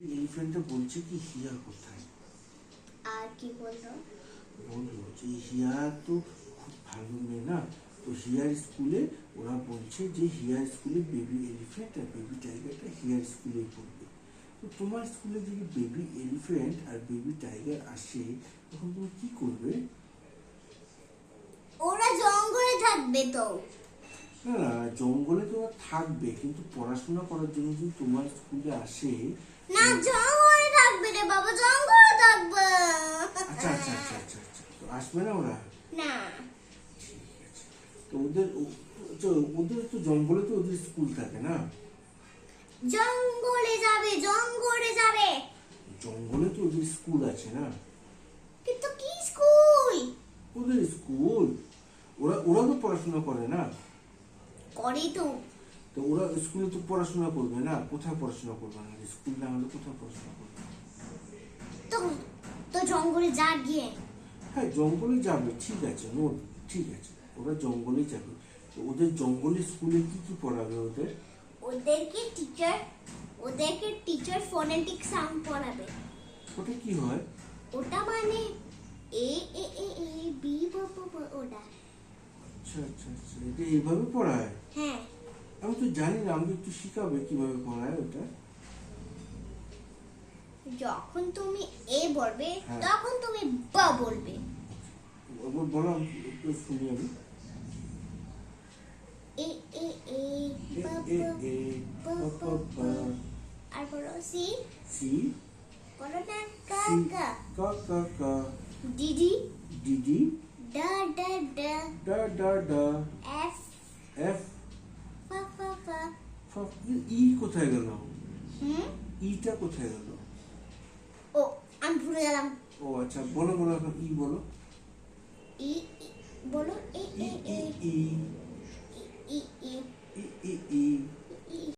বলছে কি হিয়া কোথায়? আর কি বলল? বলল যে হিয়া তো খুব ভালো মেয়ে না তো হিয়ার স্কুলে ওরা বলছে যে হিয়ার স্কুলে বেবি এলিফ্যান্ট আর বেবি টাইগারটা হিয়ার স্কুলে পড়বে। তো তোমার স্কুলে যদি বেবি এলিফ্যান্ট আর বেবি টাইগার আসে তখন তুমি কি করবে? ওরা জঙ্গলে থাকবে তো। না না জঙ্গলে তো ওরা থাকবে কিন্তু পড়াশোনা করার জন্য যদি তোমার স্কুলে আসে না জঙ্গলে থাকবে রে বাবা জঙ্গলে থাকবে। আচ্ছা আচ্ছা আচ্ছা আচ্ছা আচ্ছা তো আসবে না ওরা? না। তো ওদের ওদের তো জঙ্গলে তো ওদের স্কুল থাকে না? জঙ্গলে যাবে জঙ্গলে যাবে। জঙ্গলে তো ওদের স্কুল আছে না? কিন্তু কি স্কুল ওদের স্কুল ওরা ওরা তো পড়াশোনা করে না? করে তো। তো ওরা স্কুলে তো পড়াশোনা করবে না কোথায় পড়াশোনা করবে না? স্কুল না হলে কোথায় পড়াশোনা করবে? তো তো জঙ্গলে যা গিয়ে। হ্যাঁ জঙ্গলে যাবে ঠিক আছে নো ঠিক আছে ওরা জঙ্গলে যাবে। তো ওদের জঙ্গলে স্কুলে কি কি পড়াবে ওদের? ওদেরকে টিচার ওদেরকে টিচার ফোনেটিক সাউন্ড পড়াবে। ওটা কি হয়? ওটা মানে এ এ এ এ বি ব ব ব ওটা। আচ্ছা আচ্ছা আচ্ছা এটা এইভাবে পড়ায়? হ্যাঁ। আমি তো জানি না আমাকে একটু শিখাবে কীভাবে পড়ায় ওটা। যখন তুমি এ বলবে হ্যাঁ। তখন তুমি ব বলবে। বলো একটু শুনি আমি। এ এ এ আর বলো সি? সি? বলো না কা কা। কা কা কা। ডিডি ডিডি ডা da ডা ডা ডা ডা F. F F F F. F ই কোথায় গেল? হুম? ইটা কোথায় গেল? ও আমি ভুলে গেলাম। ও আচ্ছা বলো বলো এখন ই বলো। ই বলো এ এ এ ই।